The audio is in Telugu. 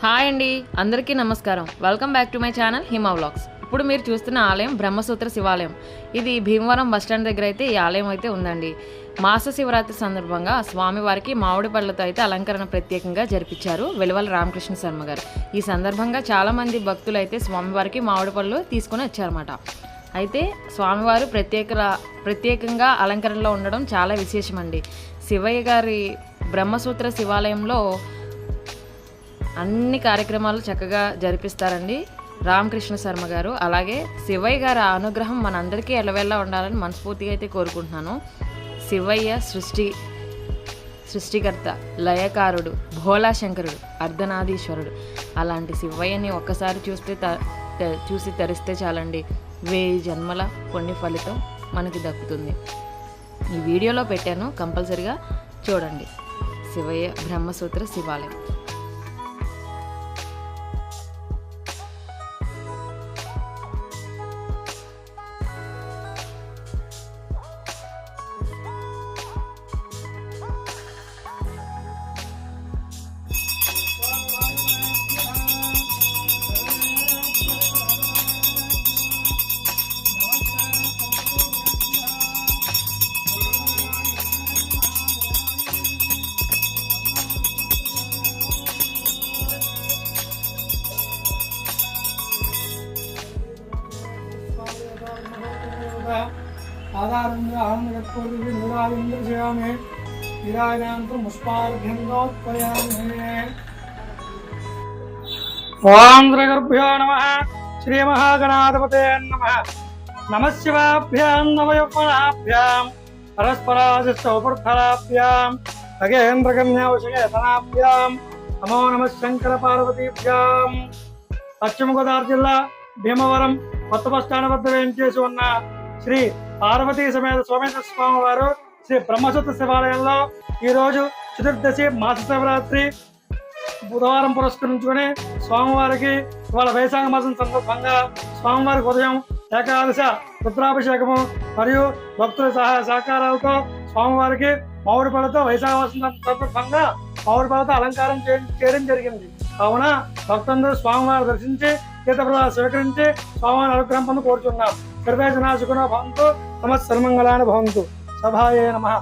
హాయ్ అండి అందరికీ నమస్కారం. Welcome back to my channel Hima vlogs ఇప్పుడు మీరు చూస్తున్న ఆలయం బ్రహ్మసూత్ర శివాలయం. ఇది భీమవరం బస్టాండ్ దగ్గర అయితే ఈ ఆలయం అయితే ఉందండి. మాస శివరాత్రి సందర్భంగా స్వామివారికి మామిడి పళ్ళతో అయితే అలంకరణ ప్రత్యేకంగా జరిపించారు వెలువల రామకృష్ణ శర్మ గారు. ఈ సందర్భంగా చాలామంది భక్తులు అయితే స్వామివారికి మామిడి పళ్ళు తీసుకొని వచ్చారన్నమాట. అయితే స్వామివారు ప్రత్యేక ప్రత్యేకంగా అలంకరణలో ఉండడం చాలా విశేషమండి. శివయ్య గారి బ్రహ్మసూత్ర శివాలయంలో అన్ని కార్యక్రమాలు చక్కగా జరిపిస్తారండి. రామకృష్ణ శర్మ గారు అలాగే శివయ్య గారి అనుగ్రహం మనందరికీ ఎలవెల్లా ఉండాలని మనస్ఫూర్తిగా అయితే కోరుకుంటున్నాను. శివయ్య సృష్టి సృష్టికర్త లయకారుడు భోళాశంకరుడు అర్ధనాదీశ్వరుడు. అలాంటి శివయ్యని ఒక్కసారి చూస్తే త- చూసి తరిస్తే చాలండి. వేయి జన్మల కొన్ని ఫలితం మనకి దక్కుతుంది. ఈ వీడియోలో పెట్టాను కంపల్సరిగా చూడండి. శివయ్య బ్రహ్మసూత్ర శివాలయం. ఆధారంగా ఆనందకర్పూర్తి నూరాలింద్రయామి విరాజాంతం పుష్పార్ఘ్యంగోత్పయామి ఓం శ్రీగర్భ్యో నమ. శ్రీ మహాగణాధిపతే నమ నమశివాభ్యాం శివాభ్యాం నవయౌవనాభ్యాం పరస్పరాశిష్టోపర్థలాభ్యాం ఖగేంద్రకన్యావశయతనాభ్యాం నమో నమ శంకర పార్వతీభ్యాం పశ్చిమ గోదావరి జిల్లా భీమవరం కొత్త బస్టాండ్ వద్ద వేయించేసి ఉన్న శ్రీ పార్వతీ సమేత సోమేశ్వర స్వామి వారు శ్రీ బ్రహ్మసూత్ర శివాలయంలో ఈరోజు చతుర్దశి మాస శివరాత్రి బుధవారం పురస్కరించుకొని స్వామివారికి ఇవాళ వైశాఖ మాసం సందర్భంగా స్వామివారికి ఉదయం ఏకాదశ రుద్రాభిషేకము మరియు భక్తుల సహాయ సహకారాలతో స్వామివారికి మామిడి పళ్ళతో వైశాఖ మాసం సందర్భంగా మామిడి పళ్ళతో అలంకారం చేయడం జరిగింది కావున భక్తులందరూ స్వామివారిని దర్శించి తీర్థప్రదాలు స్వీకరించి స్వామివారి అనుగ్రహం పొందు కోరుచున్నాం. సర్వే జనా సుఖినో భవంతు సమస్త సన్మంగళాన్ని భవంతు. సభాయే నమః.